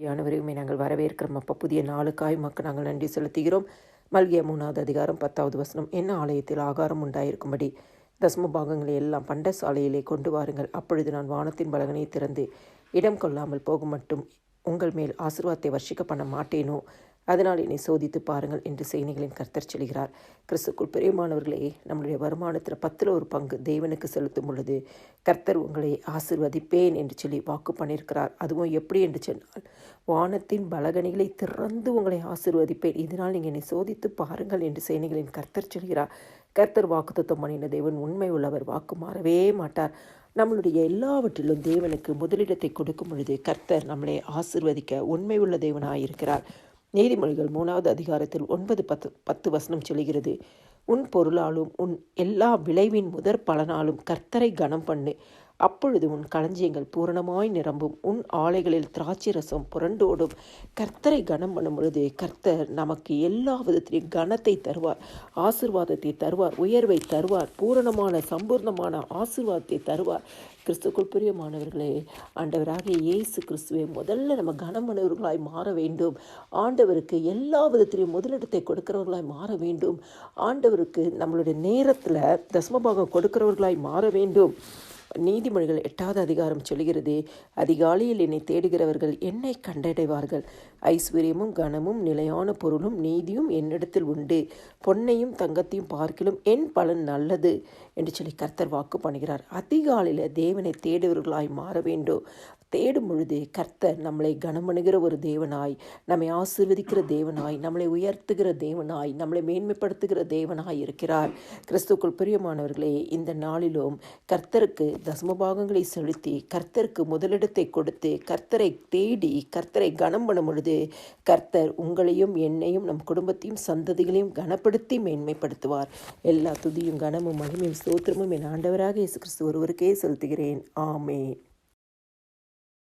யானவரையுமே நாங்கள் வரவேற்கிறோம். அப்போ புதிய நாளுக்காய் மக்கள் நாங்கள் நன்றி செலுத்துகிறோம். மல்கிய மூணாவது அதிகாரம் பத்தாவது வசனம். என்ன ஆலயத்தில் ஆகாரம் உண்டாயிருக்கும்படி? தசம பாகங்களை எல்லாம் பண்ட சாலையிலே கொண்டு வாருங்கள். அப்பொழுது நான் வானத்தின் பலகனை திறந்து இடம் கொள்ளாமல் போகும் மட்டும் உங்கள் மேல் ஆசிர்வாதத்தை வர்ஷிக்க பண்ண மாட்டேனோ? அதனால் என்னை சோதித்து பாருங்கள் என்று செய்திகளின் கர்த்தர் சொல்கிறார். கிறிஸ்துக்குள் பிரியமானவர்களே நம்முடைய வருமானத்தில் பத்தில் ஒரு பங்கு தேவனுக்கு செலுத்தும் பொழுது கர்த்தர் உங்களை ஆசிர்வதிப்பேன் என்று சொல்லி வாக்கு பண்ணியிருக்கிறார். அதுவும் எப்படி என்று சொன்னால் வானத்தின் பலகணிகளை திறந்து உங்களை ஆசிர்வதிப்பேன். இதனால் நீங்கள் என்னை சோதித்து பாருங்கள் என்று செய்திகளின் கர்த்தர் சொல்கிறார். கர்த்தர் வாக்குத்தத்தம் பண்ணின தேவன் உண்மை உள்ளவர் வாக்கு மாறவே மாட்டார். நம்மளுடைய எல்லாவற்றிலும் தேவனுக்கு முதலிடத்தை கொடுக்கும் பொழுது கர்த்தர் நம்மளை ஆசிர்வதிக்க உண்மை உள்ள தேவனாயிருக்கிறார். நீதிமொழிகள் மூணாவது அதிகாரத்தில் ஒன்பது பத்து பத்து வசனம் சொல்கிறது உன் பொருளாலும் உன் எல்லா விளைவின் முதற் பலனாலும் கர்த்தரை கனம் பண்ணு அப்பொழுது உன் களஞ்சியங்கள் பூரணமாய் நிரம்பும். உன் ஆலைகளில் திராட்சை ரசம் புரண்டோடும் கர்த்தரை கனம் பண்ணும் பொழுது கர்த்தர் நமக்கு எல்லா விதத்திலையும் கனத்தை தருவார் ஆசிர்வாதத்தை தருவார் உயர்வை தருவார் பூரணமான சம்பூர்ணமான ஆசிர்வாதத்தை தருவார். கிறிஸ்துக்குள் பிரியமானவர்களே ஆண்டவராக இயேசு கிறிஸ்துவை முதல்ல நம்ம கனமனவர்களாய் மாற வேண்டும். ஆண்டவருக்கு எல்லா விதத்திலையும் முதலிடத்தை கொடுக்கிறவர்களாய் மாற வேண்டும். ஆண்டவருக்கு நம்மளுடைய நேரத்தில் தசமபாகம் கொடுக்கிறவர்களாய் மாற வேண்டும். நீதிமொழிகள் எட்டாவது அதிகாரம் சொல்கிறது அதிகாலையில் என்னை தேடுகிறவர்கள் என்னை கண்டடைவார்கள். ஐஸ்வர்யமும் கனமும் நிலையான பொருளும் நீதியும் என்னிடத்தில் உண்டு. பொன்னையும் தங்கத்தையும் பார்க்கிலும் என் பலன் நல்லது என்று சொல்லி கர்த்தர் வாக்கு பண்ணுகிறார். அதிகாலையில் தேவனை தேடுவர்களாய் மாற வேண்டும். தேடும் பொழுது கர்த்தர் நம்மளை கனமணுகிற ஒரு தேவனாய் நம்மை ஆசிர்வதிக்கிற தேவனாய் நம்மளை உயர்த்துகிற தேவனாய் நம்மளை மேன்மைப்படுத்துகிற தேவனாய் இருக்கிறார். கிறிஸ்துக்குள் பிரியமானவர்களே இந்த நாளிலும் கர்த்தருக்கு தசமபாகங்களை செலுத்தி கர்த்தருக்கு முதலிடத்தை கொடுத்து கர்த்தரை தேடி கர்த்தரை கனம் பண்ணும் பொழுது கர்த்தர் உங்களையும் என்னையும் நம் குடும்பத்தையும் சந்ததிகளையும் கனப்படுத்தி மேன்மைப்படுத்துவார். எல்லா துதியும் கனமும் மகிமையும் ஸ்தோத்திரமும் என் ஆண்டவராக இயேசு கிறிஸ்து ஒருவருக்கே செலுத்துகிறேன். ஆமே